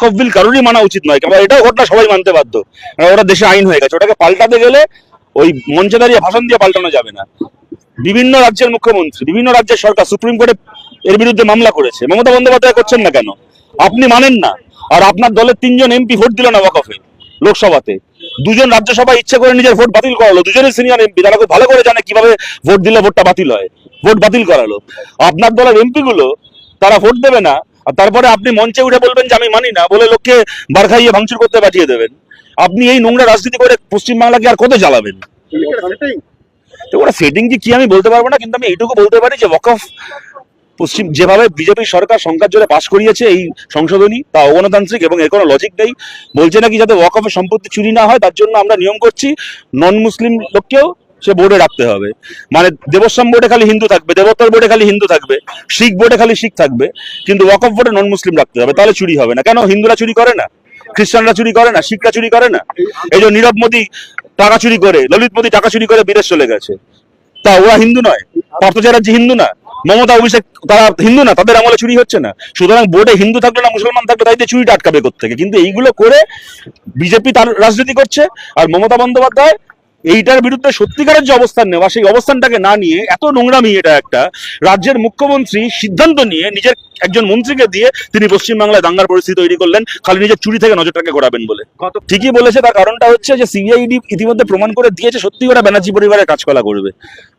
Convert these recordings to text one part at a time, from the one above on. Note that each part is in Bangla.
ওয়াকফ কারোরই মানা উচিত নয় কারণ এটাও ঘটনা সবাই মানতে বাধ্য। ওটা দেশে আইন হয়ে গেছে, ওটাকে পাল্টাতে গেলে ওই মঞ্চে দাঁড়িয়ে ভাষণ দিয়ে পাল্টানো যাবে না। বিভিন্ন রাজ্যের মুখ্যমন্ত্রী, বিভিন্ন রাজ্যের সরকার সুপ্রিম কোর্টে এর বিরুদ্ধে মামলা করেছে। মমতা বন্দ্যোপাধ্যায় করছেন না কেন? আপনি মানেন না। আর আপনার দলের তিনজন এমপি ভোট দিল না ওয়াকফে লোকসভাতে। দুজন রাজ্যসভা ইচ্ছে করে নিজের ভোট বাতিল করালো, দুজনের সিনিয়র এমপি, তারা খুব ভালো করে জানে কীভাবে ভোট দিলে ভোটটা বাতিল হয়, ভোট বাতিল করালো। আপনার দলের এমপি গুলো তারা ভোট দেবে না আর তারপরে আপনি মঞ্চে উঠে বলবেন যে আমি মানি না, বলে লোককে বার খাইয়ে ভাঙচুর করতে পাঠিয়ে দেবেন। আপনি এই নোংরা রাজনীতি করে পশ্চিমবাংলাকে আর কত জ্বালাবেন? ওরা সেটিং কি আমি বলতে পারব না, কিন্তু আমি এইটুকু বলতে পারি যে ওয়াকফ পশ্চিম, যেভাবে বিজেপি সরকার সংখ্যার জোরে পাশ করিয়েছে এই সংশোধনী, তা অগণতান্ত্রিক এবং এর কোনো লজিক নেই। বলছে নাকি যাতে ওয়াকফের সম্পত্তি চুরি না হয়, তার জন্য আমরা নিয়ম করছি নন মুসলিম লোককেও সে বোর্ডে রাখতে হবে। মানে দেবস্বাম বোর্ডে খালি হিন্দু থাকবে দেবতার বোর্ডে খালি হিন্দু থাকবে, শিখ বোর্ডে খালি শিখ থাকবে, কিন্তু ওয়াকফ বোর্ডে নন মুসলিম রাখতে হবে, তাহলে চুরি হবে না। কেন? হিন্দুরা চুরি করে না? খ্রিস্টানরা চুরি করে না? শিখরা চুরি করে না? এই যে নীরব মোদী টাকা চুরি করে, ললিত মোদী টাকা চুরি করে বিদেশ চলে গেছে। তা ওরা হিন্দু নয়। পার্থ চ্যাটার্জি হিন্দু না। মমতা, অভিষেক, তারা হিন্দু না, তাদের আমলে চুরি হচ্ছে না। সুতরাং বোর্ডে হিন্দু থাকলে না, মুসলমান থাকলে, তাই চুরিটা আটকাবে থেকে কিন্তু এইগুলো করে বিজেপি তার রাজনীতি করছে, আর মমতা বন্দ্যোপাধ্যায় এইটার বিরুদ্ধে সত্যিকারের যে অবস্থান নেওয়া সেই অবস্থানটাকে না নিয়ে এত নোংরামি এটা একটা রাজ্যের মুখ্যমন্ত্রী সিদ্ধান্ত নিয়ে নিজের একজন মন্ত্রীকে দিয়ে তিনি পশ্চিমবাংলায় দাঙ্গার পরিস্থিতি তৈরি করলেন খালি নিজের চুরি থেকে নজরটাকে ঘোরাবেন বলে। ঠিকই বলেছে তার কারণটা হচ্ছে যে সিবিআইডি ইতিমধ্যে প্রমাণ করে দিয়েছে সত্যি ওরা ব্যানার্জি পরিবারের কাজকলা করবে।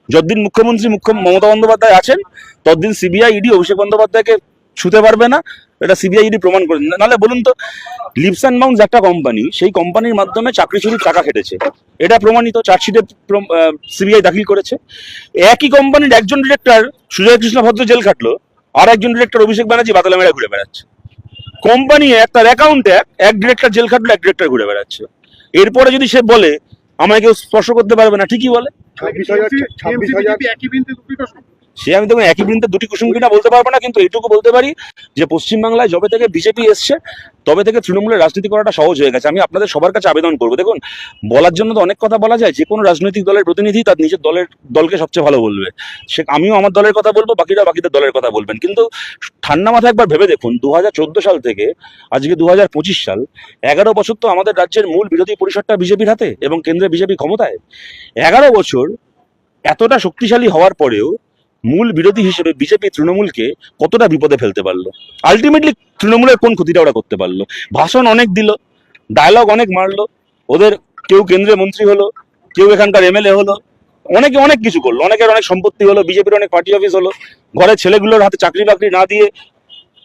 যতদিন মুখ্যমন্ত্রী মুখ্য মমতা বন্দ্যোপাধ্যায় আছেন ততদিন সিবিআই ইডি অভিষেক বন্দ্যোপাধ্যায়কে ছুতে পারবে না এটা সিবিআই যদি প্রমাণ করে নাহলে বলুন তো লিপস অ্যান্ড বাউন্স একটা কোম্পানি সেই কোম্পানির মাধ্যমে চাকরি চুরির টাকা খেটেছে। এটা প্রমাণিত চার্জশিটে সিবিআই দাখিল করেছে। একই কোম্পানির একজন ডিরেক্টর সুজয় কৃষ্ণ ভদ্র জেল খাটলো আর একজন ডিরেক্টর অভিষেক ব্যানার্জি বাতালা মেরা ঘুরে বেড়াচ্ছে। কোম্পানি এক তার অ্যাকাউন্টে এক ডিরেক্টর জেল খাটলো এক ডিরেক্টর ঘুরে বেড়াচ্ছে। এরপরে যদি সে বলে আমায় কেউ স্পর্শ করতে পারবে না ঠিকই বলে। ছাব্বিশ হাজার বিন্দু সে আমি তখন একই বৃন্তে দুটি কুসুম কিনা বলতে পারব না, কিন্তু এইটুকু বলতে পারি যে পশ্চিমবাংলায় যবে থেকে বিজেপি এসছে, তবে থেকে তৃণমূলের রাজনীতি করাটা সহজ হয়ে গেছে। আমি আপনাদের সবার কাছে আবেদন করব। দেখুন, বলার জন্য তো অনেক কথা বলা যায়, যে কোনো রাজনৈতিক দলের প্রতিনিধি তার নিজের দলের, দলকে সবচেয়ে ভালো বলবে। সে, আমিও আমার দলের কথা বলব, বাকিরা বাকিদের দলের কথা বলবেন। কিন্তু ঠান্ডা মাথায় একবার ভেবে দেখুন দু হাজার চোদ্দ সাল থেকে, আজকে দু হাজার পঁচিশ সাল, এগারো বছর তো আমাদের রাজ্যের মূল বিরোধী পরিষদটা বিজেপির হাতে এবং কেন্দ্রে বিজেপি ক্ষমতায়। এগারো বছর এতটা শক্তিশালী হওয়ার পরেও মূল বিরোধী হিসেবে বিজেপি তৃণমূলকে কতটা বিপদে ফেলতে পারল? আলটিমেটলি তৃণমূলের কোন ক্ষতিটা ওরা করতে পারল? ভাষণ অনেক দিল ডায়লগ অনেক মারলো, ওদের কেউ কেন্দ্রীয় মন্ত্রী হলো, কেউ এখানকার এমএলএ হলো, অনেকে অনেক কিছু করল, অনেকের অনেক সম্পত্তি হলো, বিজেপির অনেক পার্টি অফিস হলো, ঘরের ছেলেগুলোর হাতে চাকরি বাকরি না দিয়ে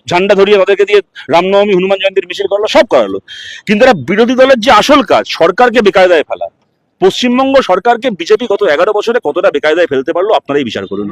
ঝান্ডা ধরিয়ে তাদেরকে দিয়ে রামনবমী, হনুমান জয়ন্তীর মিছিল করল, সব করালো। কিন্তু এরা বিরোধী দলের যে আসল কাজ, সরকারকে বেকায়দায় ফেলা, পশ্চিমবঙ্গ সরকারকে বিজেপি গত এগারো বছরে কতটা বেকায়দায় ফেলতে পারল, আপনারাই বিচার করুন।